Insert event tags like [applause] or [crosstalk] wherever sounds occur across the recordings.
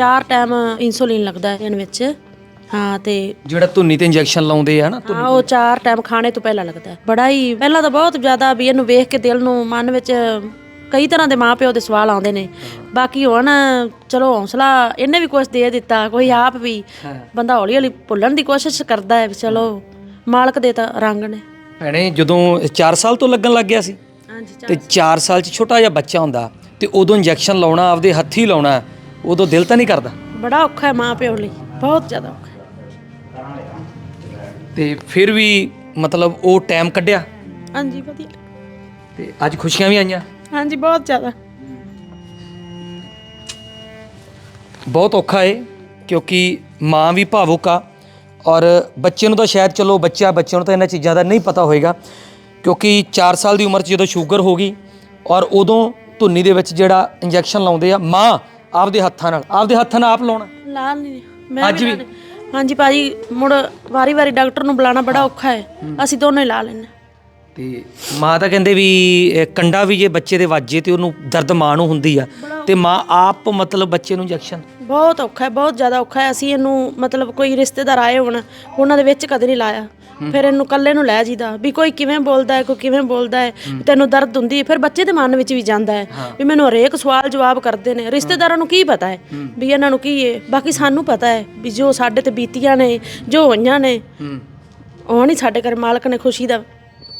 ਚਾਰ time insulin ਲੱਗਦਾ ਇਹਨਾਂ ਵਿੱਚ। ਹਾਂ ਤੇ ਜਿਹੜਾ ਧੁੰਨੀ ਤੇ ਇੰਜੈਕਸ਼ਨ ਲਾਉਂਦੇ ਆ ਨਾ ਹਾਂ ਉਹ ਚਾਰ ਟਾਈਮ ਖਾਣੇ ਤੋਂ ਪਹਿਲਾਂ ਲੱਗਦਾ। ਬੜਾ ਹੀ ਪਹਿਲਾਂ ਤਾਂ ਬਹੁਤ ਜ਼ਿਆਦਾ ਵੀ ਇਹਨੂੰ ਵੇਖ ਕੇ ਦਿਲ ਨੂੰ ਮਨ ਵਿੱਚ ਕਈ ਤਰ੍ਹਾਂ ਦੇ ਮਾਪਿਓ ਦੇ ਸਵਾਲ ਆਉਂਦੇ ਨੇ। ਬਾਕੀ ਹੁਣ ਚਲੋ ਹੌਸਲਾ ਇਹਨੇ ਵੀ ਕੁਝ ਦੇ ਦਿੱਤਾ ਕੋਈ ਆਪ ਵੀ ਬੰਦਾ ਹੌਲੀ ਹੌਲੀ ਭੁੱਲਣ ਦੀ ਕੋਸ਼ਿਸ਼ ਕਰਦਾ ਹੈ ਵੀ ਚਲੋ ਮਾਲਕ ਦੇ ਤਾਂ ਰੰਗ ਨੇ। ਭੈਣੇ ਜਦੋਂ 4 ਸਾਲ ਤੋਂ ਲੱਗਣ ਲੱਗ ਗਿਆ ਸੀ ਹਾਂਜੀ ਤੇ 4 ਸਾਲ 'ਚ ਛੋਟਾ ਜਿਹਾ ਬੱਚਾ ਹੁੰਦਾ ਤੇ ਉਦੋਂ ਇੰਜੈਕਸ਼ਨ ਲਾਉਣਾ ਆਪਦੇ ਹੱਥੀ ਲਾਉਣਾ ਉਦੋਂ ਦਿਲ ਤਾਂ ਨਹੀਂ ਕਰਦਾ। ਬੜਾ ਔਖਾ ਹੈ ਮਾਪਿਓ ਲਈ ਬਹੁਤ ਜ਼ਿਆਦਾ ਔਖਾ ਹੈ। ਤੇ ਫਿਰ ਵੀ ਮਤਲਬ ਉਹ ਟਾਈਮ ਕੱਢਿਆ? ਹਾਂਜੀ ਵਧੀਆ। ਤੇ ਅੱਜ ਖੁਸ਼ੀਆਂ ਵੀ ਆਈਆਂ? ਹਾਂਜੀ ਬਹੁਤ ਜ਼ਿਆਦਾ। ਬਹੁਤ ਔਖਾ ਏ ਕਿਉਂਕਿ ਮਾਂ ਵੀ ਭਾਵੁਕ ਆ ਔਰ ਬੱਚੇ ਨੂੰ ਤਾਂ ਸ਼ਾਇਦ ਚਲੋ ਬੱਚਾ ਬੱਚੇ ਨੂੰ ਤਾਂ ਇਹਨਾਂ ਚੀਜ਼ਾਂ ਦਾ ਨਹੀਂ ਪਤਾ ਹੋਏਗਾ ਕਿਉਂਕਿ 4 ਸਾਲ ਦੀ ਉਮਰ 'ਚ ਜਦੋਂ ਸ਼ੂਗਰ ਹੋ ਗਈ ਔਰ ਉਦੋਂ ਧੁੰਨੀ ਦੇ ਵਿੱਚ ਜਿਹੜਾ ਇੰਜੈਕਸ਼ਨ ਲਾਉਂਦੇ ਆ ਮਾਂ ਆਪਦੇ ਹੱਥਾਂ ਨਾਲ ਆਪਦੇ ਹੱਥਾਂ ਨਾਲ ਆਪ ਲਾਉਣਾ। ਲਾ ਨਹੀਂ ਮੈਂ ਵੀ ਲਾ ਲਈ। ਹਾਂਜੀ ਭਾਜੀ ਮੁੜ ਵਾਰੀ ਵਾਰੀ ਡਾਕਟਰ ਨੂੰ ਬੁਲਾਉਣਾ ਬੜਾ ਔਖਾ ਹੈ। ਅਸੀਂ ਦੋਨੋਂ ਹੀ ਲਾ ਲੈਂਦੇ ਤੇ ਮਾਂ ਤਾਂ ਕਹਿੰਦੇ ਵੀ ਇਹ ਕੰਡਾ ਵੀ ਜੇ ਬੱਚੇ ਦੇ ਵੱਜੇ ਤੇ ਉਹਨੂੰ ਦਰਦ ਮਾਂ ਨੂੰ ਹੁੰਦੀ ਆ। ਤੇ ਮਾਂ ਆਪ ਮਤਲਬ ਬੱਚੇ ਨੂੰ ਇੰਜੈਕਸ਼ਨ? ਬਹੁਤ ਔਖਾ ਹੈ ਬਹੁਤ ਜ਼ਿਆਦਾ ਔਖਾ ਹੈ। ਅਸੀਂ ਇਹਨੂੰ ਮਤਲਬ ਕੋਈ ਰਿਸ਼ਤੇਦਾਰ ਆਏ ਹੋਣ ਉਹਨਾਂ ਦੇ ਵਿੱਚ ਕਦੇ ਨਹੀਂ ਲਾਇਆ। ਫਿਰ ਇਹਨੂੰ ਕੱਲੇ ਨੂੰ ਲੈ ਜੀਦਾ ਵੀ ਕੋਈ ਕਿਵੇਂ ਬੋਲਦਾ ਹੈ ਕੋਈ ਕਿਵੇਂ ਬੋਲਦਾ ਹੈ ਵੀ ਤੈਨੂੰ ਦਰਦ ਹੁੰਦੀ ਹੈ ਫਿਰ ਬੱਚੇ ਦੇ ਮਨ ਵਿੱਚ ਵੀ ਜਾਂਦਾ ਹੈ ਵੀ ਮੈਨੂੰ ਹਰੇਕ ਸਵਾਲ ਜਵਾਬ ਕਰਦੇ ਨੇ। ਰਿਸ਼ਤੇਦਾਰਾਂ ਨੂੰ ਕੀ ਪਤਾ ਹੈ ਵੀ ਇਹਨਾਂ ਨੂੰ ਕੀ ਹੈ? ਬਾਕੀ ਸਾਨੂੰ ਪਤਾ ਹੈ ਵੀ ਜੋ ਸਾਡੇ ਤੇ ਬੀਤੀਆਂ ਨੇ ਜੋ ਹੋਈਆਂ ਨੇ ਉਹ ਨਹੀਂ ਸਾਡੇ ਘਰ ਮਾਲਕ ਨੇ ਖੁਸ਼ੀ ਦਾ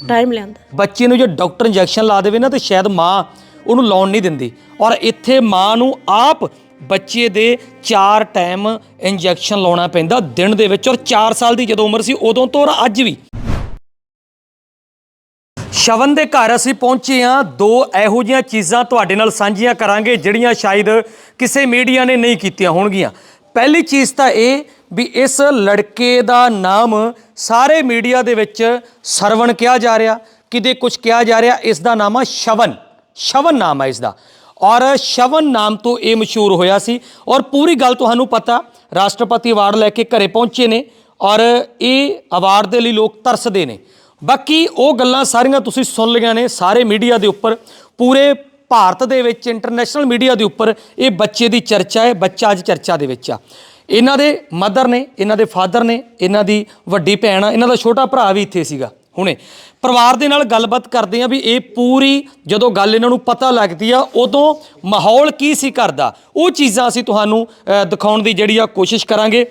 ਟਾਈਮ ਲੈਂਦਾ। ਬੱਚੇ ਨੂੰ ਜੇ ਡਾਕਟਰ ਇੰਜੈਕਸ਼ਨ ਲਾ ਦੇਵੇ ਨਾ, ਤੇ ਸ਼ਾਇਦ ਮਾਂ ਉਹਨੂੰ ਲਾਉਣ ਨਹੀਂ ਦਿੰਦੀ। ਔਰ ਇੱਥੇ ਮਾਂ ਨੂੰ ਆਪ ਬੱਚੇ ਦੇ 4 ਟਾਈਮ ਇੰਜੈਕਸ਼ਨ ਲਾਉਣਾ ਪੈਂਦਾ ਦਿਨ ਦੇ ਵਿੱਚ। ਔਰ 4 ਸਾਲ ਦੀ ਜਦੋਂ ਉਮਰ ਸੀ, ਉਦੋਂ ਤੋਂ ਔਰ ਅੱਜ ਵੀ। ਸ਼ਵਨ ਦੇ ਘਰ ਅਸੀਂ ਪਹੁੰਚੇ ਹਾਂ। ਦੋ ਇਹੋ ਜਿਹੀਆਂ ਚੀਜ਼ਾਂ ਤੁਹਾਡੇ ਨਾਲ ਸਾਂਝੀਆਂ ਕਰਾਂਗੇ, ਜਿਹੜੀਆਂ ਸ਼ਾਇਦ ਕਿਸੇ ਮੀਡੀਆ ਨੇ ਨਹੀਂ ਕੀਤੀਆਂ ਹੋਣਗੀਆਂ। ਪਹਿਲੀ ਚੀਜ਼ ਤਾਂ ਇਹ ਵੀ ਇਸ ਲੜਕੇ ਦਾ ਨਾਮ ਸਾਰੇ ਮੀਡੀਆ ਦੇ ਵਿੱਚ ਸਰਵਣ ਕਿਹਾ ਜਾ ਰਿਹਾ, ਕਿਤੇ ਕੁਝ ਕਿਹਾ ਜਾ ਰਿਹਾ ਇਸ ਦਾ ਨਾਮ ਆ ਸ਼ਵਨ। ਸ਼ਵਨ ਨਾਮ ਹੈ ਇਸ ਦਾ ਔਰ ਸ਼ਵਨ ਨਾਮ ਤੋਂ ਇਹ ਮਸ਼ਹੂਰ ਹੋਇਆ ਸੀ। ਔਰ ਪੂਰੀ ਗੱਲ ਤੁਹਾਨੂੰ ਪਤਾ, ਰਾਸ਼ਟਰਪਤੀ ਅਵਾਰਡ ਲੈ ਕੇ ਘਰੇ ਪਹੁੰਚੇ ਨੇ ਔਰ ਇਹ ਅਵਾਰਡ ਦੇ ਲਈ ਲੋਕ ਤਰਸਦੇ ਨੇ। ਬਾਕੀ ਉਹ ਗੱਲਾਂ ਸਾਰੀਆਂ ਤੁਸੀਂ ਸੁਣ ਲਈਆਂ ਨੇ ਸਾਰੇ ਮੀਡੀਆ ਦੇ ਉੱਪਰ। ਪੂਰੇ ਭਾਰਤ ਦੇ ਵਿੱਚ, ਇੰਟਰਨੈਸ਼ਨਲ ਮੀਡੀਆ ਦੇ ਉੱਪਰ ਇਹ ਬੱਚੇ ਦੀ ਚਰਚਾ ਹੈ, ਬੱਚਾ ਅੱਜ ਚਰਚਾ ਦੇ ਵਿੱਚ ਆ। ਇਹਨਾਂ ਦੇ ਮਦਰ ਨੇ, ਇਹਨਾਂ ਦੇ ਫਾਦਰ ਨੇ, ਇਹਨਾਂ ਦੀ ਵੱਡੀ ਭੈਣ ਆ, ਇਹਨਾਂ ਦਾ ਛੋਟਾ ਭਰਾ ਵੀ ਇੱਥੇ ਸੀਗਾ ਹੁਣੇ। ਪਰਿਵਾਰ ਦੇ ਨਾਲ ਗੱਲਬਾਤ ਕਰਦੇ ਆ ਵੀ ਇਹ ਪੂਰੀ ਜਦੋਂ ਗੱਲ ਇਹਨਾਂ ਨੂੰ ਪਤਾ ਲੱਗਦੀ ਆ, ਉਦੋਂ ਮਾਹੌਲ ਕੀ ਸੀ ਘਰ ਦਾ? ਉਹ ਚੀਜ਼ਾਂ ਅਸੀਂ ਤੁਹਾਨੂੰ ਦਿਖਾਉਣ ਦੀ ਜਿਹੜੀ ਆ ਕੋਸ਼ਿਸ਼ ਕਰਾਂਗੇ।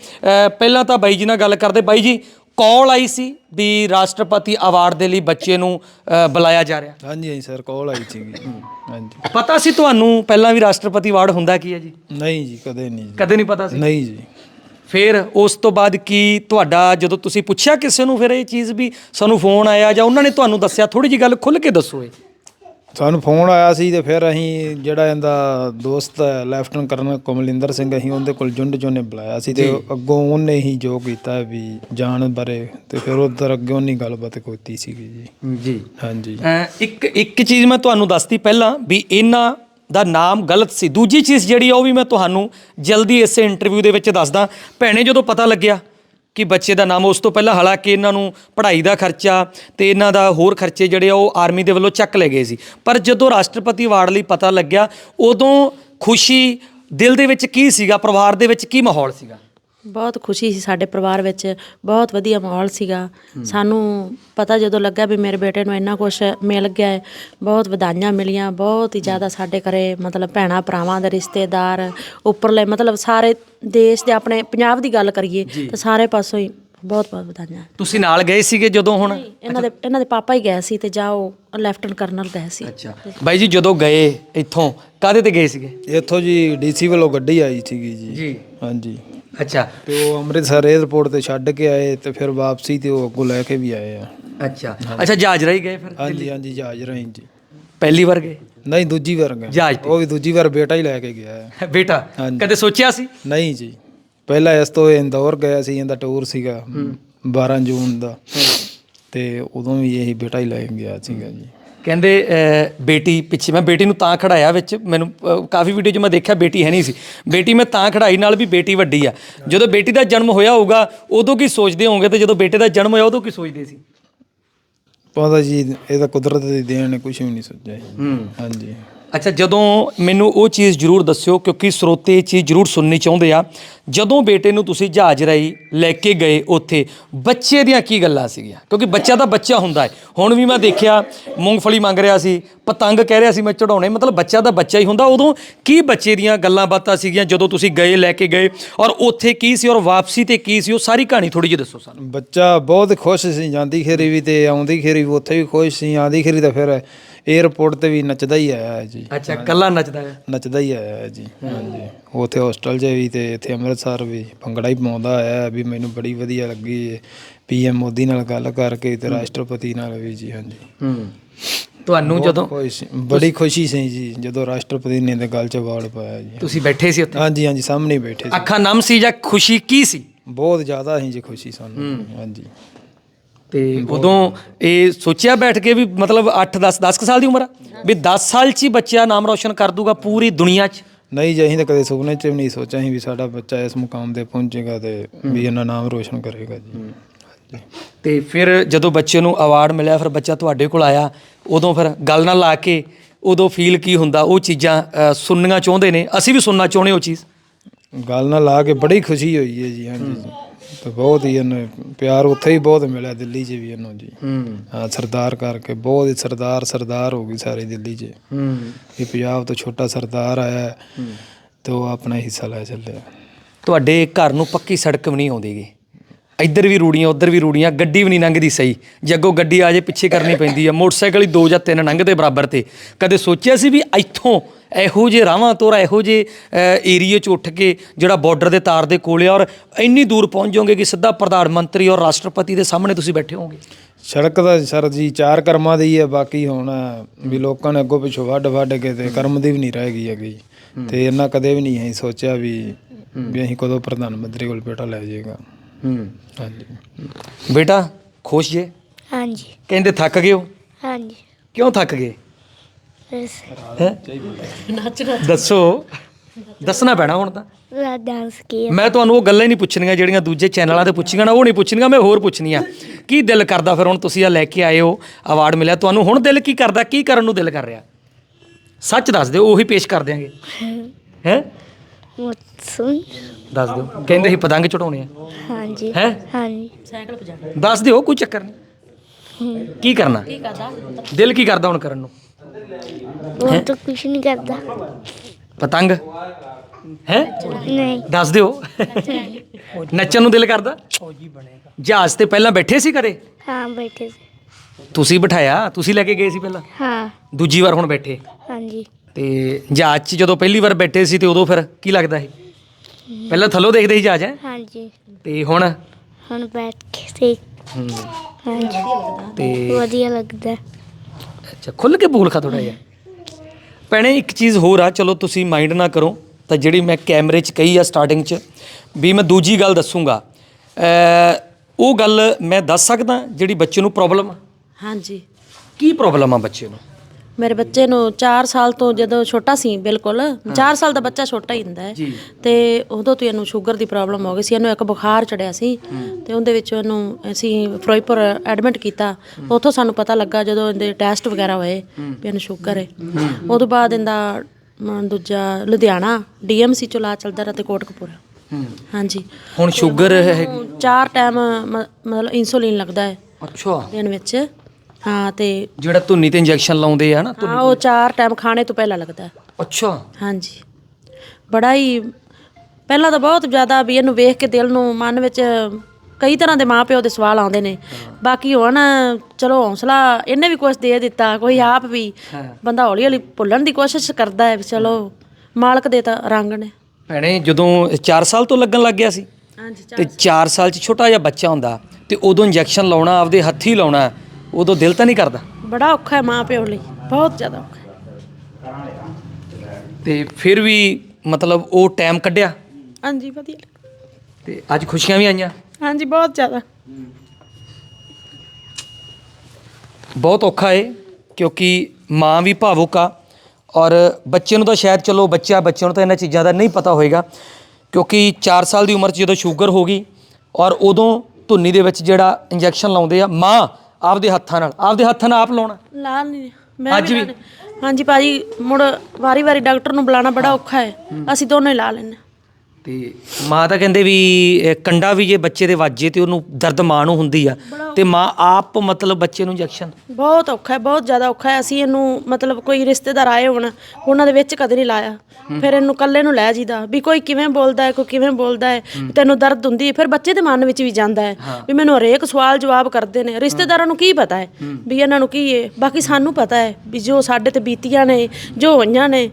ਪਹਿਲਾਂ ਤਾਂ ਬਾਈ ਜੀ ਨਾਲ ਗੱਲ ਕਰਦੇ। ਬਾਈ ਜੀ ਕਾਲ ਆਈ ਸੀ ਵੀ ਰਾਸ਼ਟਰਪਤੀ ਅਵਾਰਡ ਦੇ ਲਈ ਬੱਚੇ ਨੂੰ ਅ, ਬੁਲਾਇਆ ਜਾ ਰਿਹਾ। ਹਾਂਜੀ ਹਾਂਜੀ ਸਰ ਕਾਲ ਆਈ ਸੀਗੀ ਹਾਂਜੀ। ਪਤਾ ਸੀ ਤੁਹਾਨੂੰ ਪਹਿਲਾਂ ਵੀ ਰਾਸ਼ਟਰਪਤੀ ਅਵਾਰਡ ਹੁੰਦਾ ਕੀ ਹੈ ਜੀ? ਨਹੀਂ ਜੀ ਕਦੇ ਨਹੀਂ ਜੀ। ਕਦੇ ਨਹੀਂ ਪਤਾ ਸੀ? ਨਹੀਂ ਜੀ। ਫਿਰ ਉਸ ਤੋਂ ਬਾਅਦ ਕੀ ਤੁਹਾਡਾ ਜਦੋਂ ਤੁਸੀਂ ਪੁੱਛਿਆ ਕਿਸੇ ਨੂੰ ਫਿਰ ਇਹ ਚੀਜ਼ ਵੀ ਸਾਨੂੰ ਫੋਨ ਆਇਆ ਜਾਂ ਉਹਨਾਂ ਨੇ ਤੁਹਾਨੂੰ ਦੱਸਿਆ ਥੋੜੀ ਜੀ ਗੱਲ ਖੁੱਲ ਕੇ ਦੱਸੋ ਇਹ। ਸਾਨੂੰ ਫੋਨ ਆਇਆ ਸੀ ਤੇ ਫਿਰ ਅਸੀਂ ਜਿਹੜਾ ਇਹਦਾ ਦੋਸਤ ਹੈ ਲੈਫਟਨੈਂਟ ਕਰਨਲ ਕਮਲਿੰਦਰ ਸਿੰਘ ਅਸੀਂ ਉਹਦੇ ਕੋਲ ਜੁੰਡ ਚੋਂ ਨੇ ਬੁਲਾਇਆ ਸੀ ਤੇ ਅੱਗੋਂ ਉਹਨੇ ਹੀ ਜੋ ਕੀਤਾ ਵੀ ਜਾਣ ਬਾਰੇ ਤੇ ਫਿਰ ਉਧਰ ਅੱਗੇ ਉਹਨੀ ਗੱਲਬਾਤ ਕੀਤੀ ਸੀਗੀ ਜੀ। ਜੀ। ਹਾਂਜੀ। ਇੱਕ ਇੱਕ ਚੀਜ਼ ਮੈਂ ਤੁਹਾਨੂੰ ਦੱਸਤੀ ਪਹਿਲਾਂ ਵੀ ਇਹਨਾਂ ਦਾ ਨਾਮ ਗਲਤ ਸੀ। ਦੂਜੀ ਚੀਜ਼ ਜਿਹੜੀ ਆ ਉਹ ਵੀ ਮੈਂ ਤੁਹਾਨੂੰ ਜਲਦੀ ਇਸੇ ਇੰਟਰਵਿਊ ਦੇ ਵਿੱਚ ਦੱਸਦਾ। ਭੈਣੇ ਜਦੋਂ ਪਤਾ ਲੱਗਿਆ ਕਿ ਬੱਚੇ ਦਾ ਨਾਮ ਉਸ ਤੋਂ ਪਹਿਲਾਂ ਹਾਲਾਂਕਿ ਇਹਨਾਂ ਨੂੰ ਪੜ੍ਹਾਈ ਦਾ ਖਰਚਾ ਤੇ ਇਹਨਾਂ ਦਾ ਹੋਰ ਖਰਚੇ ਜਿਹੜੇ ਆ ਉਹ ਆਰਮੀ ਦੇ ਵੱਲੋਂ ਚੱਕ ਲਏ ਗਏ ਸੀ। ਪਰ ਜਦੋਂ ਰਾਸ਼ਟਰਪਤੀ ਅਵਾਰਡ ਲਈ ਪਤਾ ਲੱਗਿਆ, ਉਦੋਂ ਖੁਸ਼ੀ ਦਿਲ ਦੇ ਵਿੱਚ ਕੀ ਸੀਗਾ, ਪਰਿਵਾਰ ਦੇ ਵਿੱਚ ਕੀ ਮਾਹੌਲ ਸੀਗਾ? ਬਹੁਤ ਖੁਸ਼ੀ ਸੀ ਸਾਡੇ ਪਰਿਵਾਰ ਵਿੱਚ ਬਹੁਤ ਵਧੀਆ ਮਾਹੌਲ ਸੀਗਾ। ਸਾਨੂੰ ਪਤਾ ਜਦੋਂ ਲੱਗਾ ਵੀ ਮੇਰੇ ਬੇਟੇ ਨੂੰ ਇੰਨਾ ਕੁਝ ਮਿਲ ਗਿਆ ਹੈ ਬਹੁਤ ਵਧਾਈਆਂ ਮਿਲੀਆਂ ਬਹੁਤ ਹੀ ਜ਼ਿਆਦਾ ਸਾਡੇ ਘਰੇ ਮਤਲਬ ਭੈਣਾ ਭਰਾਵਾਂ ਦੇ ਰਿਸ਼ਤੇਦਾਰ ਉੱਪਰਲੇ ਮਤਲਬ ਸਾਰੇ ਦੇਸ਼ ਦੇ ਆਪਣੇ ਪੰਜਾਬ ਦੀ ਗੱਲ ਕਰੀਏ ਤਾਂ ਸਾਰੇ ਪਾਸੋਂ ਹੀ ਬਹੁਤ ਬਹੁਤ ਵਧਾਈਆਂ। ਤੁਸੀਂ ਨਾਲ ਗਏ ਸੀਗੇ ਜਦੋਂ ਹੁਣ? ਇਹਨਾਂ ਦੇ ਇਹਨਾਂ ਦੇ ਪਾਪਾ ਹੀ ਗਏ ਸੀ ਤੇ ਜਾਓ ਲੈਫਟਨੈਂਟ ਕਰਨਲ ਗਏ ਸੀ। ਅੱਛਾ। ਬਾਈ ਜੀ ਜਦੋਂ ਗਏ ਇੱਥੋਂ ਕਾਦੇ ਤੇ ਗਏ ਸੀਗੇ? ਇੱਥੋਂ ਜੀ ਡੀਸੀ ਵੱਲੋਂ ਗੱਡੀ ਆਈ ਸੀਗੀ ਜੀ। ਜੀ। ਹਾਂਜੀ। ਅੱਛਾ। ਤੇ ਉਹ ਅੰਮ੍ਰਿਤਸਰ 에ਅਰਪੋਰਟ ਤੇ ਛੱਡ ਕੇ ਆਏ ਤੇ ਫਿਰ ਵਾਪਸੀ ਤੇ ਉਹ ਅੱਗੋਂ ਲੈ ਕੇ ਵੀ ਆਏ ਆ। ਅੱਛਾ। ਅੱਛਾ ਜਹਾਜ਼ ਰਾਹੀਂ ਗਏ ਫਿਰ ਹਾਂਜੀ ਹਾਂਜੀ ਜਹਾਜ਼ ਰਾਹੀਂ ਜੀ। ਪਹਿਲੀ ਵਾਰ ਗਏ? ਨਹੀਂ ਦੂਜੀ ਵਾਰ ਗਏ। ਜਹਾਜ਼ ਤੇ? ਉਹ ਵੀ ਦੂਜੀ ਵਾਰ ਬੇਟਾ ਹੀ ਲੈ ਕੇ ਗਿਆ। ਹੈ [laughs] ਬੇਟਾ? ਹਾਂਜੀ। ਕਦੇ ਸੋਚਿਆ ਸੀ? ਨਹੀਂ ਜੀ। ਪਹਿਲਾਂ ਇਸ ਤੋਂ ਇੰਦੌਰ ਗਿਆ ਸੀ ਇਹਦਾ ਟੂਰ ਸੀਗਾ 12 ਜੂਨ ਦਾ। ਤੇ ਉਦੋਂ ਵੀ ਇਹੀ ਬੇਟਾ ਹੀ ਲੈ ਕੇ ਗਿਆ ਸੀਗਾ ਜੀ। ਕਹਿੰਦੇ ਬੇਟੀ ਪਿੱਛੇ ਮੈਂ ਬੇਟੀ ਨੂੰ ਤਾਂ ਖੜਾਇਆ ਵਿੱਚ ਮੈਨੂੰ ਕਾਫੀ ਵੀਡੀਓ 'ਚ ਮੈਂ ਦੇਖਿਆ ਬੇਟੀ ਹੈ ਨਹੀਂ ਸੀ। ਬੇਟੀ ਮੈਂ ਤਾਂ ਖੜਾਈ ਨਾਲ ਵੀ ਬੇਟੀ ਵੱਡੀ ਆ। ਜਦੋਂ ਬੇਟੀ ਦਾ ਜਨਮ ਹੋਇਆ ਹੋਊਗਾ ਉਦੋਂ ਕੀ ਸੋਚਦੇ ਹੋਵੋਗੇ ਤੇ ਜਦੋਂ ਬੇਟੇ ਦਾ ਜਨਮ ਹੋਇਆ ਉਦੋਂ ਕੀ ਸੋਚਦੇ ਸੀ? ਪਤਾ ਜੀ ਇਹ ਤਾਂ ਕੁਦਰਤ ਦੀ ਦੇਣ ਨੇ ਕੁਝ ਵੀ ਨਹੀਂ ਸੋਚਿਆ। ਹਾਂਜੀ। ਅੱਛਾ, ਜਦੋਂ ਮੈਨੂੰ ਉਹ ਚੀਜ਼ ਜ਼ਰੂਰ ਦੱਸਿਓ, ਕਿਉਂਕਿ ਸਰੋਤੇ ਇਹ ਚੀਜ਼ ਜ਼ਰੂਰ ਸੁਣਨੀ ਚਾਹੁੰਦੇ ਆ। ਜਦੋਂ ਬੇਟੇ ਨੂੰ ਤੁਸੀਂ ਜਹਾਜ਼ ਰਾਹੀਂ ਲੈ ਕੇ ਗਏ ਉੱਥੇ, ਬੱਚੇ ਦੀਆਂ ਕੀ ਗੱਲਾਂ ਸੀਗੀਆਂ? ਕਿਉਂਕਿ ਬੱਚਾ ਤਾਂ ਬੱਚਾ ਹੁੰਦਾ ਹੈ। ਹੁਣ ਵੀ ਮੈਂ ਦੇਖਿਆ, ਮੂੰਗਫਲੀ ਮੰਗ ਰਿਹਾ ਸੀ ਪਤੰਗ ਕਹਿ ਰਿਹਾ ਸੀ ਮੈਂ ਚੜਾਉਣੇ ਮਤਲਬ ਬੱਚਾ ਤਾਂ ਬੱਚਾ ਹੀ ਹੁੰਦਾ। ਉਦੋਂ ਕੀ ਬੱਚੇ ਦੀਆਂ ਗੱਲਾਂ ਬਾਤਾਂ ਸੀਗੀਆਂ ਜਦੋਂ ਤੁਸੀਂ ਗਏ ਲੈ ਕੇ ਗਏ? ਔਰ ਉੱਥੇ ਕੀ ਸੀ ਔਰ ਵਾਪਸੀ ਤੇ ਕੀ ਸੀ? ਉਹ ਸਾਰੀ ਕਹਾਣੀ ਥੋੜੀ ਜਿਹੀ ਦੱਸੋ ਸਾਨੂੰ। ਬੱਚਾ ਬਹੁਤ ਖੁਸ਼ ਸੀ ਜਾਂਦੀ ਖੇਰੀ ਵੀ ਤੇ ਆਉਂਦੀ ਖੇਰੀ ਵੀ ਉੱਥੇ ਵੀ ਖੁਸ਼ ਸੀ ਆਉਂਦੀ ਖੇਰੀ ਤਾਂ ਫਿਰ 에어ਪੋਰਟ ਤੇ ਵੀ ਨੱਚਦਾ ਹੀ ਆਇਆ ਹੈ ਜੀ। ਅੱਛਾ ਕੱਲਾ ਨੱਚਦਾ ਹੈ? ਨੱਚਦਾ ਹੀ ਆਇਆ ਹੈ ਜੀ ਹਾਂਜੀ। ਉੱਥੇ ਹੋਸਟਲ 'ਚ ਵੀ ਤੇ ਇੱਥੇ ਅੰਮ੍ਰਿਤਸਰ ਵੀ ਭੰਗੜਾ ਹੀ ਪਾਉਂਦਾ ਆਇਆ ਹੈ ਵੀ ਮੈਨੂੰ ਬੜੀ ਵਧੀਆ ਲੱਗੀ ਪੀਐਮ ਮੋਦੀ ਨਾਲ ਗੱਲ ਕਰਕੇ ਤੇ ਰਾਸ਼ਟਰਪਤੀ ਨਾਲ ਵੀ ਜੀ ਹਾਂਜੀ। ਹੂੰ। ਤੁਹਾਨੂੰ ਜਦੋਂ ਖੁਸ਼ ਬੜੀ ਖੁਸ਼ੀ ਸੀ ਜੀ ਜਦੋਂ ਰਾਸ਼ਟਰਪਤੀ ਨੇ ਤੇ ਗੱਲ 'ਚ ਵਾਲ ਪਾਇਆ ਜੀ। ਤੁਸੀਂ ਬੈਠੇ ਸੀ ਉੱਥੇ? ਹਾਂਜੀ ਹਾਂਜੀ ਸਾਹਮਣੇ ਹੀ ਬੈਠੇ ਸੀ। ਅੱਖਾਂ ਨਮ ਸੀ ਜਾਂ ਖੁਸ਼ੀ ਕੀ ਸੀ? ਬਹੁਤ ਜ਼ਿਆਦਾ ਸੀ ਜੀ ਖੁਸ਼ੀ ਸਾਨੂੰ। ਹਾਂਜੀ। ਤੇ ਉਦੋਂ ਇਹ ਸੋਚਿਆ ਬੈਠ ਕੇ ਵੀ ਮਤਲਬ 8 10 10 ਸਾਲ ਦੀ ਉਮਰ ਆ? ਵੀ 10 ਸਾਲ ਚ ਹੀ ਬੱਚਾ ਨਾਮ ਰੋਸ਼ਨ ਕਰ ਦੂਗਾ ਪੂਰੀ ਦੁਨੀਆ 'ਚ? ਨਹੀਂ ਜੀ ਅਸੀਂ ਤਾਂ ਕਦੇ ਸੁਪਨੇ 'ਚ ਵੀ ਨਹੀਂ ਸੋਚਿਆ ਸੀ ਵੀ ਸਾਡਾ ਬੱਚਾ ਇਸ ਮੁਕਾਮ ਤੇ ਪਹੁੰਚੇਗਾ ਤੇ ਵੀ ਇਹਨਾਂ ਨਾਮ ਰੋਸ਼ਨ ਕਰੇਗਾ ਜੀ। ਤੇ ਫਿਰ ਜਦੋਂ ਬੱਚੇ ਨੂੰ ਅਵਾਰਡ ਮਿਲਿਆ ਫਿਰ ਬੱਚਾ ਤੁਹਾਡੇ ਕੋਲ ਆਇਆ ਉਦੋਂ ਫਿਰ ਗੱਲ ਨਾਲ ਲਾ ਕੇ ਉਦੋਂ ਫੀਲ ਕੀ ਹੁੰਦਾ ਉਹ ਚੀਜ਼ਾਂ ਅ, ਸੁਣਨੀਆਂ ਚਾਹੁੰਦੇ ਨੇ। ਅਸੀਂ ਵੀ ਸੁਣਨਾ ਚਾਹੁੰਦੇ ਉਹ ਚੀਜ਼। ਗੱਲ ਨਾਲ ਲਾ ਕੇ ਬੜੀ ਖੁਸ਼ੀ ਹੋਈ ਹੈ ਜੀ ਹਾਂਜੀ ਤੇ ਬਹੁਤ ਹੀ ਇਹਨੂੰ ਪਿਆਰ ਉੱਥੇ ਹੀ ਬਹੁਤ ਮਿਲਿਆ ਦਿੱਲੀ 'ਚ ਵੀ ਇਹਨੂੰ ਜੀ। ਹੂੰ। ਹਾਂ ਸਰਦਾਰ ਕਰਕੇ ਬਹੁਤ ਹੀ ਸਰਦਾਰ ਸਰਦਾਰ ਹੋ ਗਈ ਸਾਰੀ ਦਿੱਲੀ 'ਚ। ਹੂੰ। ਵੀ ਪੰਜਾਬ ਤੋਂ ਛੋਟਾ ਸਰਦਾਰ ਆਇਆ ਹੈ। ਤੇ ਉਹ ਆਪਣਾ ਹਿੱਸਾ ਲੈ ਚੱਲਿਆ। ਤੁਹਾਡੇ ਘਰ ਨੂੰ ਪੱਕੀ ਸੜਕ ਵੀ ਨਹੀਂ ਆਉਂਦੀਗੀ ਇੱਧਰ ਵੀ ਰੂੜੀਆਂ ਉੱਧਰ ਵੀ ਰੂੜੀਆਂ ਗੱਡੀ ਵੀ ਨਹੀਂ ਲੰਘਦੀ ਸਹੀ। ਜੇ ਅੱਗੋਂ ਗੱਡੀ ਆ ਜੇ ਪਿੱਛੇ ਕਰਨੀ ਪੈਂਦੀ ਆ। ਮੋਟਰਸਾਈਕਲ ਹੀ ਦੋ ਜਾਂ ਤਿੰਨ ਲੰਘਦੇ ਬਰਾਬਰ ਤੇ। ਕਦੇ ਸੋਚਿਆ ਸੀ ਵੀ ਇੱਥੋਂ ਇਹੋ ਜਿਹੇ ਰਾਵਾਂ ਤੋਂ ਇਹੋ ਜਿਹੇ ਏਰੀਏ 'ਚ ਉੱਠ ਕੇ ਜਿਹੜਾ ਬਾਰਡਰ ਦੇ ਤਾਰ ਦੇ ਕੋਲੇ ਆ ਔਰ ਇੰਨੀ ਦੂਰ ਪਹੁੰਚ ਜਾਓਗੇ ਕਿ ਸਿੱਧਾ ਪ੍ਰਧਾਨ ਮੰਤਰੀ ਔਰ ਰਾਸ਼ਟਰਪਤੀ ਦੇ ਸਾਹਮਣੇ ਤੁਸੀਂ ਬੈਠੇ ਹੋਵੋਗੇ? ਸੜਕ ਦਾ ਸਰ ਜੀ ਚਾਰ ਕਰਮਾਂ ਦੀ ਹੈ ਬਾਕੀ ਹੁਣ ਵੀ ਲੋਕਾਂ ਨੇ ਅੱਗੋਂ ਪਿੱਛੋਂ ਵੱਢ ਵੱਢ ਕੇ ਤੇ ਕਰਮ ਦੀ ਵੀ ਨਹੀਂ ਰਹਿ ਗਈ ਹੈਗੀ। ਤੇ ਇਹਨਾਂ ਕਦੇ ਵੀ ਨਹੀਂ ਅਸੀਂ ਸੋਚਿਆ ਵੀ ਵੀ ਅਸੀਂ ਕਦੋਂ ਪ੍ਰਧਾਨ ਮੰਤਰੀ ਕੋਲ ਬੇਟਾ ਲੈ ਜਾਏਗਾ। ਹੂੰ। ਹਾਂਜੀ। ਬੇਟਾ ਖੁਸ਼ ਜੇ? ਹਾਂਜੀ। ਕਹਿੰਦੇ ਥੱਕ ਗਏ ਹੋ? ਹਾਂਜੀ। ਕਿਉਂ ਥੱਕ ਗਏ? ਬਸ। ਹੈ? ਦੱਸੋ। ਦੱਸਣਾ ਪੈਣਾ ਹੁਣ ਤਾਂ। ਲਾ ਡਾਂਸ ਕੀ ਮੈਂ ਤੁਹਾਨੂੰ ਉਹ ਗੱਲਾਂ ਹੀ ਨਹੀਂ ਪੁੱਛਣੀਆਂ ਜਿਹੜੀਆਂ ਦੂਜੇ ਚੈਨਲਾਂ ਤੇ ਪੁੱਛੀਆਂ ਨਾ ਉਹ ਨਹੀਂ ਪੁੱਛਣੀਆਂ ਮੈਂ ਹੋਰ ਪੁੱਛਣੀਆਂ। ਕੀ ਦਿਲ ਕਰਦਾ ਫਿਰ ਹੁਣ ਤੁਸੀਂ ਆ ਲੈ ਕੇ ਆਏ ਹੋ? ਅਵਾਰਡ ਮਿਲਿਆ। ਤੁਹਾਨੂੰ ਹੁਣ ਦਿਲ ਕੀ ਕਰਦਾ? ਕੀ ਕਰਨ ਨੂੰ ਦਿਲ ਕਰ ਰਿਹਾ? ਸੱਚ ਦੱਸ ਦਿਓ ਉਹੀ ਪੇਸ਼ ਕਰ ਦਿਆਂਗੇ। ਹੈ। ਦੱਸ ਦਿਓ। ਕਹਿੰਦੇ ਸੀ ਪਤੰਗ ਚੜਾਉਣੇ ਆ। ਹਾਂਜੀ। ਹੈ? ਹਾਂਜੀ। ਸਾਈਕਲ ਪਜਾਣਾ ਦੱਸ ਦਿਓ ਕੋਈ ਚੱਕਰ ਨਹੀਂ। ਕੀ ਕਰਨਾ? ਦਿਲ ਕੀ ਕਰਦਾ ਹੁਣ ਕਰਨ ਨੂੰ? ਉਹ ਤਾਂ ਕੁਝ ਨਹੀਂ ਕਰਦਾ। ਪਤੰਗ? ਹੈ? ਨਹੀਂ। ਦੱਸ ਦਿਓ। ਨੱਚਣ ਨੂੰ ਦਿਲ ਕਰਦਾ? ਜਹਾਜ਼ ਤੇ ਪਹਿਲਾਂ ਬੈਠੇ ਸੀ ਘਰੇ? ਹਾਂ ਬੈਠੇ ਸੀ। ਤੁਸੀਂ ਬਿਠਾਇਆ? ਤੁਸੀਂ ਲੈ ਕੇ ਗਏ ਸੀ ਪਹਿਲਾਂ? ਹਾਂ। ਦੂਜੀ ਵਾਰ ਹੁਣ ਬੈਠੇ? ਹਾਂਜੀ। ਤੇ ਜਹਾਜ਼ 'ਚ ਜਦੋਂ ਪਹਿਲੀ ਵਾਰ ਬੈਠੇ ਸੀ ਤੇ ਉਦੋਂ ਫਿਰ ਕੀ ਲੱਗਦਾ ਸੀ? ਪਹਿਲਾਂ ਥੱਲੋਂ ਦੇਖਦੇ ਸੀ ਜਹਾਜ਼ ਹੈ? ਹਾਂਜੀ। ਤੇ ਹੁਣ? ਹੁਣ ਬੈਠ ਕੇ ਸੀ ਹਾਂਜੀ। ਤੇ ਵਧੀਆ ਲੱਗਦਾ। ਅੱਛਾ ਖੁੱਲ ਕੇ ਬੋਲ ਖਾ ਥੋੜਾ ਜਿਹਾ। ਭੈਣੇ ਇੱਕ ਚੀਜ਼ ਹੋਰ ਆ ਚਲੋ ਤੁਸੀਂ ਮਾਈਂਡ ਨਾ ਕਰੋ ਤਾਂ ਜਿਹੜੀ ਮੈਂ ਕੈਮਰੇ 'ਚ ਕਹੀ ਆ ਸਟਾਰਟਿੰਗ 'ਚ ਵੀ ਮੈਂ ਦੂਜੀ ਗੱਲ ਦੱਸੂਗਾ। ਅ ਉਹ ਗੱਲ ਮੈਂ ਦੱਸ ਸਕਦਾ ਜਿਹੜੀ ਬੱਚੇ ਨੂੰ ਪ੍ਰੋਬਲਮ ਆ? ਹਾਂਜੀ। ਕੀ ਪ੍ਰੋਬਲਮ ਆ ਬੱਚੇ ਨੂੰ? ਮੇਰੇ ਬੱਚੇ ਨੂੰ 4 ਸਾਲ ਤੋਂ ਜਦੋਂ ਛੋਟਾ ਸੀ ਬਿਲਕੁਲ 4 ਸਾਲ ਦਾ ਬੱਚਾ ਛੋਟਾ ਹੀ ਹੁੰਦਾ ਹੈ। ਜੀ। ਤੇ ਉਦੋਂ ਤੋਂ ਇਹਨੂੰ ਸ਼ੂਗਰ ਦੀ ਪ੍ਰੋਬਲਮ ਹੋ ਗਈ ਸੀ ਇਹਨੂੰ ਇੱਕ ਬੁਖਾਰ ਚੜਿਆ ਸੀ। ਤੇ ਉਹਦੇ ਵਿੱਚ ਉਹਨੂੰ ਅਸੀਂ ਫਿਰੋਜ਼ਪੁਰ ਐਡਮਿਟ ਕੀਤਾ। ਉੱਥੋਂ ਸਾਨੂੰ ਪਤਾ ਲੱਗਾ ਜਦੋਂ ਇਹਦੇ ਟੈਸਟ ਵਗੈਰਾ ਹੋਏ ਵੀ ਇਹਨੂੰ ਸ਼ੂਗਰ ਹੈ। ਉਦੋਂ ਬਾਅਦ ਇਹਦਾ ਮ, ਦੂਜਾ ਲੁਧਿਆਣਾ ਡੀਐਮਸੀ ਚੋਂ ਇਲਾਜ ਚੱਲਦਾ ਰਿਹਾ ਤੇ ਕੋਟਕਪੂਰਾ। ਹਾਂਜੀ। ਹੁਣ ਸ਼ੂਗਰ ਹੈ ਚਾਰ ਟਾਈਮ ਮਤਲਬ ਇਨਸੂਲਿਨ ਲੱਗਦਾ ਹੈ। ਅੱਛਾ। ਦਿਨ ਵਿੱਚ। ਹਾਂ ਤੇ ਜਿਹੜਾ ਧੁੰਨੀ ਤੇ ਇੰਜੈਕਸ਼ਨ ਲਾਉਂਦੇ ਆ ਨਾ ਧੁੰਨੀ- ਹਾਂ ਉਹ ਚਾਰ ਟਾਈਮ ਖਾਣੇ ਤੋਂ ਪਹਿਲਾਂ ਲੱਗਦਾ। ਹੈ ਅੱਛਾ। ਹਾਂਜੀ। ਬੜਾ ਹੀ ਪਹਿਲਾਂ ਤਾਂ ਬਹੁਤ ਜ਼ਿਆਦਾ ਵੀ ਇਹਨੂੰ ਵੇਖ ਕੇ ਦਿਲ ਨੂੰ ਮਨ ਵਿੱਚ ਕਈ ਤਰ੍ਹਾਂ ਦੇ ਮਾਪਿਓ ਦੇ ਸਵਾਲ ਆਉਂਦੇ ਨੇ। ਬਾਕੀ ਹੁਣ ਚਲੋ ਹੌਸਲਾ ਇਹਨੇ ਵੀ ਕੁਝ ਦੇ ਦਿੱਤਾ ਕੋਈ ਆਪ ਵੀ ਬੰਦਾ ਹੌਲੀ ਹੌਲੀ ਭੁੱਲਣ ਦੀ ਕੋਸ਼ਿਸ਼ ਕਰਦਾ ਹੈ ਵੀ ਚਲੋ ਮਾਲਕ ਦੇ ਤਾਂ ਰੰਗ ਨੇ। ਭੈਣੇ ਜਦੋਂ 4 ਸਾਲ ਤੋਂ ਲੱਗਣ ਲੱਗ ਗਿਆ ਸੀ ਹਾਂਜੀ ਤੇ 4 ਸਾਲ 'ਚ ਛੋਟਾ ਜਿਹਾ ਬੱਚਾ ਹੁੰਦਾ ਤੇ ਉਦੋਂ ਇੰਜੈਕਸ਼ਨ ਲਾਉਣਾ ਆਪਦੇ ਹੱਥੀ ਲਾਉਣਾ ਉਦੋਂ ਦਿਲ ਤਾਂ ਨਹੀਂ ਕਰਦਾ? ਬੜਾ ਔਖਾ ਹੈ ਮਾਪਿਓ ਲਈ ਬਹੁਤ ਜ਼ਿਆਦਾ ਔਖਾ ਹੈ। ਤੇ ਫਿਰ ਵੀ ਮਤਲਬ ਉਹ ਟਾਈਮ ਕੱਢਿਆ? ਹਾਂਜੀ ਵਧੀਆ ਤੇ ਅੱਜ ਖੁਸ਼ੀਆਂ ਵੀ ਆਈਆਂ? ਹਾਂਜੀ ਬਹੁਤ ਜ਼ਿਆਦਾ। ਬਹੁਤ ਔਖਾ ਏ ਕਿਉਂਕਿ ਮਾਂ ਵੀ ਭਾਵੁਕ ਆ ਔਰ ਬੱਚੇ ਨੂੰ ਤਾਂ ਸ਼ਾਇਦ ਚਲੋ ਬੱਚਾ ਬੱਚੇ ਨੂੰ ਤਾਂ ਇਹਨਾਂ ਚੀਜ਼ਾਂ ਦਾ ਨਹੀਂ ਪਤਾ ਹੋਏਗਾ ਕਿਉਂਕਿ 4 ਸਾਲ ਦੀ ਉਮਰ 'ਚ ਜਦੋਂ ਸ਼ੂਗਰ ਹੋ ਗਈ ਔਰ ਉਦੋਂ ਧੁੰਨੀ ਦੇ ਵਿੱਚ ਜਿਹੜਾ ਇੰਜੈਕਸ਼ਨ ਲਾਉਂਦੇ ਆ ਮਾਂ ਆਪਦੇ ਹੱਥਾਂ ਨਾਲ ਆਪਦੇ ਹੱਥਾਂ ਨਾਲ ਆਪ ਲਾਉਣਾ। ਲਾ ਨਹੀਂ ਮੈਂ ਅੱਜ ਵੀ? ਹਾਂਜੀ ਭਾਜੀ ਮੁੜ ਵਾਰੀ-ਵਾਰੀ ਡਾਕਟਰ ਨੂੰ ਬੁਲਾਉਣਾ ਬੜਾ ਔਖਾ ਹੈ। ਅਸੀਂ ਦੋਨੋਂ ਹੀ ਲਾ ਹਾਂ। ਤੇ ਮਾਂ ਤਾਂ ਕਹਿੰਦੇ ਵੀ ਇਹ ਕੰਡਾ ਵੀ ਜੇ ਬੱਚੇ ਦੇ ਵੱਜੇ ਤੇ ਉਹਨੂੰ ਦਰਦ ਮਾਂ ਨੂੰ ਹੁੰਦੀ ਆ। ਤੇ ਮਾਂ ਆਪ ਮਤਲਬ ਬੱਚੇ ਨੂੰ ਇੰਜੈਕਸ਼ਨ। ਬਹੁਤ ਔਖਾ ਹੈ ਬਹੁਤ ਜ਼ਿਆਦਾ ਔਖਾ ਹੈ। ਅਸੀਂ ਇਹਨੂੰ ਮਤਲਬ ਕੋਈ ਰਿਸ਼ਤੇਦਾਰ ਆਏ ਹੋਣ ਉਹਨਾਂ ਦੇ ਵਿੱਚ ਕਦੇ ਨਹੀਂ ਲਾਇਆ। ਫਿਰ ਇਹਨੂੰ ਕੱਲੇ ਨੂੰ ਲੈ ਜੀਦਾ ਵੀ ਕੋਈ ਕਿਵੇਂ ਬੋਲਦਾ ਹੈ ਕੋਈ ਕਿਵੇਂ ਬੋਲਦਾ ਹੈ ਵੀ ਤੈਨੂੰ ਦਰਦ ਹੁੰਦੀ ਹੈ। ਫਿਰ ਬੱਚੇ ਦੇ ਮਨ ਵਿੱਚ ਵੀ ਜਾਂਦਾ ਹੈ ਵੀ ਮੈਨੂੰ ਹਰੇਕ ਸਵਾਲ ਜਵਾਬ ਕਰਦੇ ਨੇ। ਰਿਸ਼ਤੇਦਾਰਾਂ ਨੂੰ ਕੀ ਪਤਾ ਹੈ ਵੀ ਇਹਨਾਂ ਨੂੰ ਕੀ ਹੈ? ਬਾਕੀ ਸਾਨੂੰ ਪਤਾ ਹੈ ਵੀ ਜੋ ਸਾਡੇ ਤੇ ਬੀਤੀਆਂ ਨੇ ਜੋ ਹੋਈਆਂ ਨੇ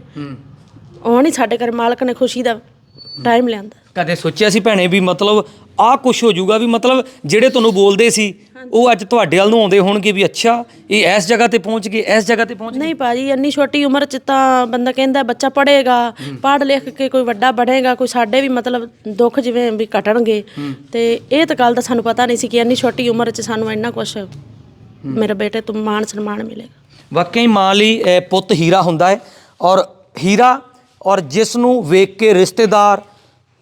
ਉਹ ਨਹੀਂ ਸਾਡੇ ਘਰ ਮਾਲਕ ਨੇ ਖੁਸ਼ੀ ਦਾ ਟਾਈਮ ਲਿਆਂਦਾ ਕਦੇ ਸੋਚਿਆ ਸੀ ਭੈਣੇ ਵੀ ਮਤਲਬ ਆਹ ਕੁਛ ਹੋ ਜਾਊਗਾ ਵੀ ਮਤਲਬ ਜਿਹੜੇ ਤੁਹਾਨੂੰ ਬੋਲਦੇ ਸੀ ਉਹ ਅੱਜ ਤੁਹਾਡੇ ਵੱਲ ਨੂੰ ਆਉਂਦੇ ਹੋਣਗੇ ਵੀ ਅੱਛਾ ਇਹ ਇਸ ਜਗ੍ਹਾ ਤੇ ਪਹੁੰਚ ਗਏ ਇਸ ਜਗ੍ਹਾ ਤੇ ਪਹੁੰਚ ਗਏ। ਨਹੀਂ ਭਾਜੀ ਇੰਨੀ ਛੋਟੀ ਉਮਰ ਚ ਤਾਂ ਬੰਦਾ ਕਹਿੰਦਾ ਬੱਚਾ ਪੜ੍ਹੇਗਾ ਪੜ੍ਹ ਲਿਖ ਕੇ ਕੋਈ ਵੱਡਾ ਬਣੇਗਾ ਕੋਈ ਸਾਡੇ ਵੀ ਮਤਲਬ ਦੁੱਖ ਜਿਵੇਂ ਵੀ ਘਟਣਗੇ। ਤੇ ਇਹ ਤਾਂ ਗੱਲ ਦਾ ਸਾਨੂੰ ਪਤਾ ਨਹੀਂ ਸੀ ਕਿ ਇੰਨੀ ਛੋਟੀ ਉਮਰ ਚ ਸਾਨੂੰ ਇੰਨਾ ਕੁਝ ਮੇਰੇ ਬੇਟੇ ਤੋਂ ਮਾਣ ਸਨਮਾਨ ਮਿਲੇਗਾ। ਵਾਕਈ ਮਾਂ ਲਈ ਪੁੱਤ ਹੀਰਾ ਹੁੰਦਾ ਹੈ ਔਰ ਹੀਰਾ ਔਰ ਜਿਸ ਨੂੰ ਵੇਖ ਕੇ ਰਿਸ਼ਤੇਦਾਰ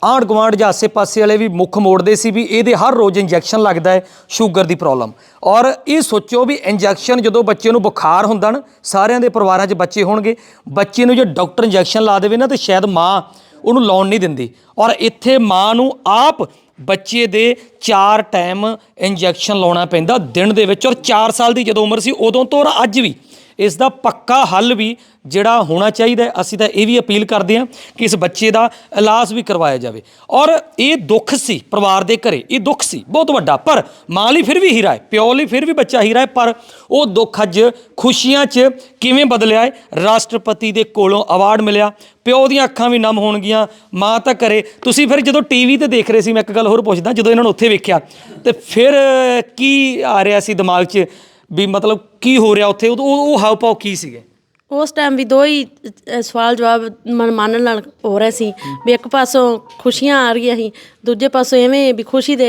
ਆਂਢ ਗੁਆਂਢ ਜਾਂ ਆਸੇ-ਪਾਸੇ ਵਾਲੇ ਵੀ ਮੁੱਖ ਮੋੜਦੇ ਸੀ ਵੀ ਇਹਦੇ ਹਰ ਰੋਜ਼ ਇੰਜੈਕਸ਼ਨ ਲੱਗਦਾ ਹੈ ਸ਼ੂਗਰ ਦੀ ਪ੍ਰੋਬਲਮ ਔਰ ਇਹ ਸੋਚੋ ਵੀ ਇੰਜੈਕਸ਼ਨ ਜਦੋਂ ਬੱਚੇ ਨੂੰ ਬੁਖਾਰ ਹੁੰਦਾ ਨਾ, ਸਾਰਿਆਂ ਦੇ ਪਰਿਵਾਰਾਂ 'ਚ ਬੱਚੇ ਹੋਣਗੇ, ਬੱਚੇ ਨੂੰ ਜੇ ਡਾਕਟਰ ਇੰਜੈਕਸ਼ਨ ਲਾ ਦੇਵੇ ਨਾ ਤੇ ਸ਼ਾਇਦ ਮਾਂ ਉਹਨੂੰ ਲਾਉਣ ਨਹੀਂ ਦਿੰਦੀ ਔਰ ਇੱਥੇ ਮਾਂ ਨੂੰ ਆਪ ਬੱਚੇ ਦੇ 4 ਟਾਈਮ ਇੰਜੈਕਸ਼ਨ ਲਾਉਣਾ ਪੈਂਦਾ ਦਿਨ ਦੇ ਵਿੱਚ ਔਰ 4 ਸਾਲ ਦੀ ਜਦੋਂ ਉਮਰ ਸੀ ਉਦੋਂ ਤੋਂ ਔਰ ਅੱਜ ਵੀ। ਇਸ ਦਾ ਪੱਕਾ ਹੱਲ ਵੀ ਜਿਹੜਾ ਹੋਣਾ ਚਾਹੀਦਾ ਅਸੀਂ ਤਾਂ ਇਹ ਵੀ ਅਪੀਲ ਕਰਦੇ ਹਾਂ ਕਿ ਇਸ ਬੱਚੇ ਦਾ ਇਲਾਜ ਵੀ ਕਰਵਾਇਆ ਜਾਵੇ। ਔਰ ਇਹ ਦੁੱਖ ਸੀ ਪਰਿਵਾਰ ਦੇ ਘਰੇ, ਇਹ ਦੁੱਖ ਸੀ, ਬਹੁਤ ਵੱਡਾ। ਪਰ ਮਾਂ ਲਈ ਫਿਰ ਵੀ ਹੀਰਾ ਹੈ, ਪਿਓ ਲਈ ਫਿਰ ਵੀ ਬੱਚਾ ਹੀਰਾ ਹੈ, ਪਰ ਉਹ ਦੁੱਖ ਅੱਜ ਖੁਸ਼ੀਆਂ 'ਚ ਕਿਵੇਂ ਬਦਲਿਆ ਹੈ? ਰਾਸ਼ਟਰਪਤੀ ਦੇ ਕੋਲੋਂ ਅਵਾਰਡ ਮਿਲਿਆ, ਪਿਓ ਦੀਆਂ ਅੱਖਾਂ ਵੀ ਨਮ ਹੋਣਗੀਆਂ, ਮਾਂ ਤਾਂ ਕਰੇ ਤੁਸੀਂ ਫਿਰ ਜਦੋਂ ਟੀਵੀ ਤੇ ਦੇਖ ਰਹੇ ਸੀ, ਮੈਂ ਇੱਕ ਗੱਲ ਹੋਰ ਪੁੱਛਦਾ, ਜਦੋਂ ਇਹਨਾਂ ਨੂੰ ਉੱਥੇ ਵੇਖਿਆ, ਤੇ ਫਿਰ ਕੀ ਆ ਰਿਹਾ ਸੀ ਦਿਮਾਗ 'ਚ? ਵੀ ਮਤਲਬ ਕੀ ਹੋ ਰਿਹਾ ਉੱਥੇ? ਉਹ ਉਹ ਹਾਵ ਭਾਵ ਕੀ ਸੀਗੇ? ਉਸ ਟਾਈਮ ਵੀ ਦੋ ਹੀ ਅ, ਸਵਾਲ ਜਵਾਬ ਮਨ ਮੰਨਣ ਨਾਲ ਹੋ ਰਹੇ ਸੀ ਵੀ ਇੱਕ ਪਾਸੋਂ ਖੁਸ਼ੀਆਂ ਆ ਰਹੀਆਂ ਸੀ ਦੂਜੇ ਪਾਸੋਂ ਐਵੇਂ ਵੀ ਖੁਸ਼ੀ ਦੇ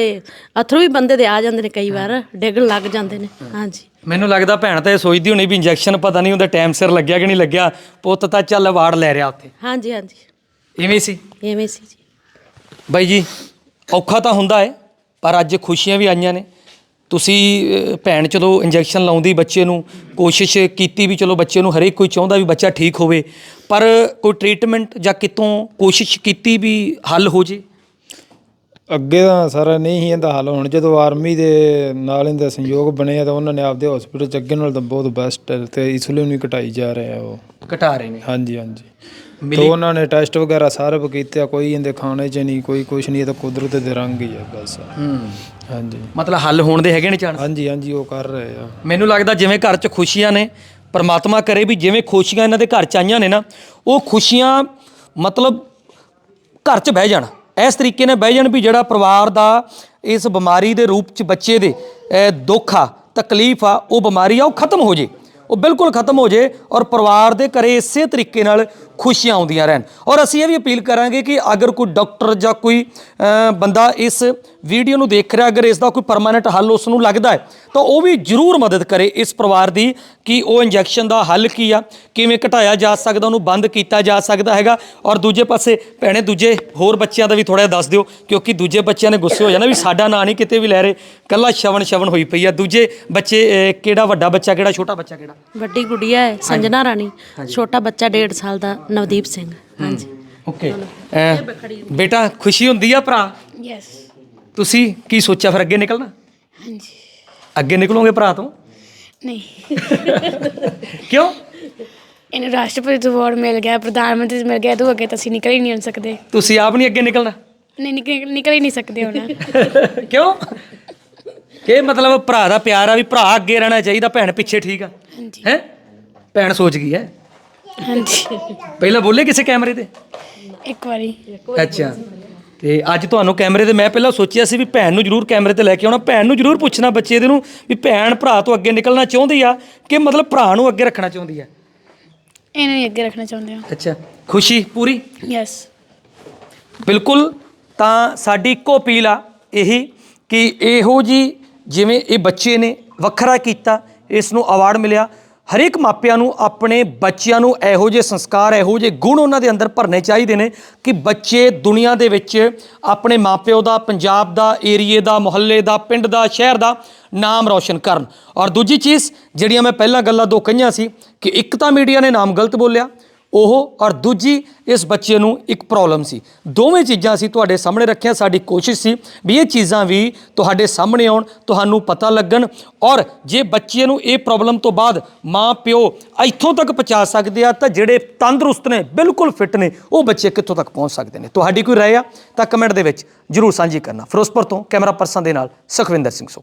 ਅਥਰੂ ਵੀ ਬੰਦੇ ਦੇ ਆ ਜਾਂਦੇ ਨੇ ਕਈ ਵਾਰ ਡਿੱਗਣ ਲੱਗ ਜਾਂਦੇ ਨੇ। ਹਾਂਜੀ। ਮੈਨੂੰ ਲੱਗਦਾ ਭੈਣ ਤਾਂ ਇਹ ਸੋਚਦੀ ਹੋਣੀ ਵੀ ਇੰਜੈਕਸ਼ਨ ਪਤਾ ਨਹੀਂ ਉਹਦਾ ਟਾਈਮ ਸਿਰ ਲੱਗਿਆ ਕਿ ਨਹੀਂ ਲੱਗਿਆ ਪੁੱਤ ਤਾਂ ਚੱਲ ਅਵਾਰਡ ਲੈ ਰਿਹਾ ਉੱਥੇ। ਹਾਂਜੀ ਹਾਂਜੀ। ਇਵੇਂ ਸੀ? ਐਵੇਂ ਸੀ ਜੀ। ਬਾਈ ਜੀ ਔਖਾ ਤਾਂ ਹੁੰਦਾ ਹੈ ਪਰ ਅੱਜ ਖੁਸ਼ੀਆਂ ਵੀ ਆਈਆਂ ਨੇ। ਤੁਸੀਂ ਅਹ, ਭੈਣ ਚਲੋ ਇੰਜੈਕਸ਼ਨ ਲਾਉਂਦੀ ਬੱਚੇ ਨੂੰ ਕੋਸ਼ਿਸ਼ ਕੀਤੀ ਵੀ ਚਲੋ ਬੱਚੇ ਨੂੰ ਹਰੇਕ ਕੋਈ ਚਾਹੁੰਦਾ ਵੀ ਬੱਚਾ ਠੀਕ ਹੋਵੇ ਪਰ ਕੋਈ ਟ੍ਰੀਟਮੈਂਟ ਜਾਂ ਕਿਤੋਂ ਕੋਸ਼ਿਸ਼ ਕੀਤੀ ਵੀ ਹੱਲ ਹੋ ਜੇ? ਅੱਗੇ ਤਾਂ ਸਾਰਾ ਨਹੀਂ ਸੀ ਇਹਦਾ ਹੱਲ ਹੁਣ ਜਦੋਂ ਆਰਮੀ ਦੇ ਨਾਲ ਇਹਦਾ ਸੰਯੋਗ ਬਣਿਆ ਤਾਂ ਉਹਨਾਂ ਨੇ ਆਪਦੇ ਹਸਪੀਟਲ ਚ ਅੱਗੇ ਨਾਲ ਤਾਂ ਬਹੁਤ ਬੈਸਟ ਤੇ ਇਨਸੂਲਿਨ ਵੀ ਘਟਾਈ ਜਾ ਰਿਹਾ ਉਹ। ਘਟਾ ਰਹੇ ਨੇ। ਹਾਂਜੀ ਹਾਂਜੀ। ਤੇ ਉਹਨਾਂ ਨੇ ਟੈਸਟ ਵਗੈਰਾ ਸਾਰੇ ਕੀਤੇ ਆ, ਕੋਈ ਇਹਦੇ ਖਾਣੇ ਚ ਨਹੀਂ ਕੋਈ ਕੁਛ ਨਹੀਂ ਇਹ ਤਾਂ ਕੁਦਰਤ ਦੇ ਰੰਗ ਹੀ ਆ ਬਸ। ਹੂੰ। ਹਾਂਜੀ। ਮਤਲਬ ਹੱਲ ਹੋਣ ਦੇ ਹੈਗੇ ਨੇ ਚਾਂਸ? ਹਾਂਜੀ ਹਾਂਜੀ ਉਹ ਕਰ ਰਹੇ ਆ। ਮੈਨੂੰ ਲੱਗਦਾ ਜਿਵੇਂ ਘਰ 'ਚ ਖੁਸ਼ੀਆਂ ਨੇ ਪਰਮਾਤਮਾ ਕਰੇ ਵੀ ਜਿਵੇਂ ਖੁਸ਼ੀਆਂ ਇਹਨਾਂ ਦੇ ਘਰ 'ਚ ਆਈਆਂ ਨੇ ਨਾ ਉਹ ਖੁਸ਼ੀਆਂ ਮਤਲਬ ਘਰ 'ਚ ਬਹਿ ਜਾਣ। ਇਸ ਤਰੀਕੇ ਨਾਲ ਬਹਿ ਜਾਣ ਵੀ ਜਿਹੜਾ ਪਰਿਵਾਰ ਦਾ ਇਸ ਬਿਮਾਰੀ ਦੇ ਰੂਪ 'ਚ ਬੱਚੇ ਦੇ ਅਹ, ਦੁੱਖ ਆ ਤਕਲੀਫ ਆ ਉਹ ਬਿਮਾਰੀ ਆ ਉਹ ਖਤਮ ਹੋ ਜੇ। ਉਹ ਬਿਲਕੁਲ ਖਤਮ ਹੋ ਜੇ ਔਰ ਪਰਿਵਾਰ ਦੇ ਘਰੇ ਇਸੇ ਤਰੀਕੇ ਨਾਲ ਖੁਸ਼ੀਆਂ ਆਉਂਦੀਆਂ ਰਹਿਣ। ਔਰ ਅਸੀਂ ਇਹ ਵੀ ਅਪੀਲ ਕਰਾਂਗੇ ਕਿ ਅਗਰ ਕੋਈ ਡਾਕਟਰ ਜਾਂ ਕੋਈ ਬੰਦਾ ਇਸ ਵੀਡੀਓ ਨੂੰ ਦੇਖ ਰਿਹਾ ਅਗਰ ਇਸ ਦਾ ਕੋਈ ਪਰਮਾਨੈਂਟ ਹੱਲ ਉਸ ਨੂੰ ਲੱਗਦਾ ਹੈ ਤਾਂ ਉਹ ਵੀ ਜ਼ਰੂਰ ਮਦਦ ਕਰੇ ਇਸ ਪਰਿਵਾਰ ਦੀ ਕਿ ਉਹ ਇੰਜੈਕਸ਼ਨ ਦਾ ਹੱਲ ਕੀ ਆ ਕਿਵੇਂ ਘਟਾਇਆ ਜਾ ਸਕਦਾ ਉਹਨੂੰ ਬੰਦ ਕੀਤਾ ਜਾ ਸਕਦਾ ਹੈਗਾ। ਔਰ ਦੂਜੇ ਪਾਸੇ ਭੈਣੇ ਦੂਜੇ ਹੋਰ ਬੱਚਿਆਂ ਦਾ ਵੀ ਥੋੜਾ ਜਿਹਾ ਦੱਸ ਦਿਓ ਕਿਉਂਕਿ ਦੂਜੇ ਬੱਚਿਆਂ ਨੇ ਗੁੱਸੇ ਹੋ ਜਾਣਾ ਵੀ ਸਾਡਾ ਨਾਂ ਨਹੀਂ ਕਿਤੇ ਵੀ ਲੈ ਰਹੇ। ਕੱਲਾ ਸ਼ਵਨ ਸ਼ਵਨ ਹੋਈ ਪਈ ਆ। ਦੂਜੇ ਬੱਚੇ ਅਹ, ਕਿਹੜਾ ਵੱਡਾ ਬੱਚਾ ਕਿਹੜਾ ਛੋਟਾ ਬੱਚਾ ਕਿਹੜਾ? ਵੱਡੀ ਗੁੜੀਆ ਹੈ ਸੰਜਨਾ ਰਾਣੀ। ਛੋਟਾ ਬੱਚਾ 1.5 ਸਾਲ ਦਾ ਨਵਦੀਪ ਸਿੰਘ। ਹਾਂਜੀ। ਓਕੇ। ਬੇਟਾ ਖੁਸ਼ੀ ਹੁੰਦੀ ਆ ਭਰਾ? ਯੈਸ ਤੁਸੀਂ ਕੀ ਸੋਚਿਆ ਫਿਰ ਅੱਗੇ ਨਿਕਲਣਾ? ਹਾਂਜੀ। ਅੱਗੇ ਨਿਕਲੋਗੇ ਭਰਾ ਤੋਂ? ਨਹੀਂ। [laughs] ਕਿਉਂ? ਇਹਨੂੰ ਰਾਸ਼ਟਰਪਤੀ ਅਵਾਰਡ ਮਿਲ ਗਿਆ ਪ੍ਰਧਾਨ ਮੰਤਰੀ ਮਿਲ ਗਿਆ ਤੋਂ ਅੱਗੇ ਤਾਂ ਅਸੀਂ ਨਿਕਲ ਹੀ ਨਹੀਂ ਸਕਦੇ। ਤੁਸੀਂ ਆਪ ਨਹੀਂ ਅੱਗੇ ਨਿਕਲਣਾ? ਨਹੀਂ ਨਿਕਲ ਨਿਕਲ ਹੀ ਨਹੀਂ ਸਕਦੇ ਹੁਣ। [laughs] ਕਿਉਂ? ਇਹ ਮਤਲਬ ਭਰਾ ਦਾ ਪਿਆਰ ਆ ਵੀ ਭਰਾ ਅੱਗੇ ਰਹਿਣਾ ਚਾਹੀਦਾ ਭੈਣ ਪਿੱਛੇ ਠੀਕ ਆ। ਹਾਂਜੀ। ਹੈ? ਭੈਣ ਸੋਚ ਗਈ ਹੈ। ਹਾਂਜੀ। ਪਹਿਲਾਂ ਬੋਲੇ ਕਿਸੇ ਕੈਮਰੇ ਤੇ? ਇੱਕ ਵਾਰੀ। ਅੱਛਾ। ਤੇ ਅੱਜ ਤੁਹਾਨੂੰ ਕੈਮਰੇ ਤੇ ਮੈਂ ਪਹਿਲਾਂ ਸੋਚਿਆ ਸੀ ਵੀ ਭੈਣ ਨੂੰ ਜ਼ਰੂਰ ਕੈਮਰੇ ਤੇ ਲੈ ਕੇ ਆਉਣਾ। ਭੈਣ ਨੂੰ ਜ਼ਰੂਰ ਪੁੱਛਣਾ ਬੱਚੇ ਦੇ ਨੂੰ ਵੀ ਭੈਣ ਭਰਾ ਤੋਂ ਅੱਗੇ ਨਿਕਲਣਾ ਚਾਹੁੰਦੀ ਆ ਕਿ ਮਤਲਬ ਭਰਾ ਨੂੰ ਅੱਗੇ ਰੱਖਣਾ ਚਾਹੁੰਦੀ ਆ? ਇਹਨੂੰ ਹੀ ਅੱਗੇ ਰੱਖਣਾ ਚਾਹੁੰਦੇ ਹਾਂ ਅੱਛਾ। ਖੁਸ਼ੀ ਪੂਰੀ? ਯੈਸ ਬਿਲਕੁਲ। ਤਾਂ ਸਾਡੀ ਇੱਕੋ ਅਪੀਲ ਆ ਇਹੀ ਕਿ ਇਹੋ ਜੀ ਜਿਵੇਂ ਇਹ ਬੱਚੇ ਨੇ ਵੱਖਰਾ ਕੀਤਾ ਇਸ ਨੂੰ ਅਵਾਰਡ ਮਿਲਿਆ। ਹਰੇਕ ਮਾਪਿਆਂ ਨੂੰ, ਆਪਣੇ ਬੱਚਿਆਂ ਨੂੰ ਇਹੋ ਜਿਹੇ ਸੰਸਕਾਰ, ਇਹੋ ਜਿਹੇ ਗੁਣ ਉਹਨਾਂ ਦੇ ਅੰਦਰ ਭਰਨੇ ਚਾਹੀਦੇ ਨੇ ਕਿ ਬੱਚੇ ਦੁਨੀਆ ਦੇ ਵਿੱਚ ਆਪਣੇ ਮਾਪਿਓ ਦਾ, ਪੰਜਾਬ ਦਾ, ਏਰੀਏ ਦਾ, ਮੁਹੱਲੇ ਦਾ, ਪਿੰਡ ਦਾ, ਸ਼ਹਿਰ ਦਾ ਨਾਮ ਰੌਸ਼ਨ ਕਰਨ। ਔਰ ਦੂਜੀ ਚੀਜ਼, ਜਿਹੜੀਆਂ ਮੈਂ ਪਹਿਲਾਂ ਗੱਲਾਂ ਦੋ ਕਹੀਆਂ ਸੀ ਕਿ ਇੱਕ ਤਾਂ ਮੀਡੀਆ ਨੇ ਨਾਮ ਗਲਤ ਬੋਲਿਆ ਉਹ ਔਰ ਦੂਜੀ ਇਸ ਬੱਚੇ ਨੂੰ ਇੱਕ ਪ੍ਰੋਬਲਮ ਸੀ। ਦੋਵੇਂ ਚੀਜ਼ਾਂ ਅਸੀਂ ਤੁਹਾਡੇ ਸਾਹਮਣੇ ਰੱਖੀਆਂ, ਸਾਡੀ ਕੋਸ਼ਿਸ਼ ਸੀ ਵੀ ਇਹ ਚੀਜ਼ਾਂ ਵੀ ਤੁਹਾਡੇ ਸਾਹਮਣੇ ਆਉਣ, ਤੁਹਾਨੂੰ ਪਤਾ ਲੱਗਣ ਔਰ ਜੇ ਬੱਚੇ ਨੂੰ ਇਹ ਪ੍ਰੋਬਲਮ ਤੋਂ ਬਾਅਦ ਮਾਂ, ਪਿਓ ਇੱਥੋਂ ਤੱਕ ਪਹੁੰਚਾ ਸਕਦੇ ਆ ਤਾਂ ਜਿਹੜੇ ਤੰਦਰੁਸਤ ਨੇ, ਬਿਲਕੁਲ ਫਿੱਟ ਨੇ, ਉਹ ਬੱਚੇ ਕਿੱਥੋਂ ਤੱਕ ਪਹੁੰਚ ਸਕਦੇ ਨੇ? ਤੁਹਾਡੀ ਕੋਈ ਰਾਏ ਆ ਤਾਂ ਕਮੈਂਟ ਦੇ ਵਿੱਚ ਜਰੂਰ ਸਾਂਝੀ ਕਰਨਾ। ਫਿਰੋਜ਼ਪੁਰ ਤੋਂ ਕੈਮਰਾ ਪਰਸਨ ਦੇ ਨਾਲ ਸੁਖਵਿੰਦਰ ਸਿੰਘ ਸੋ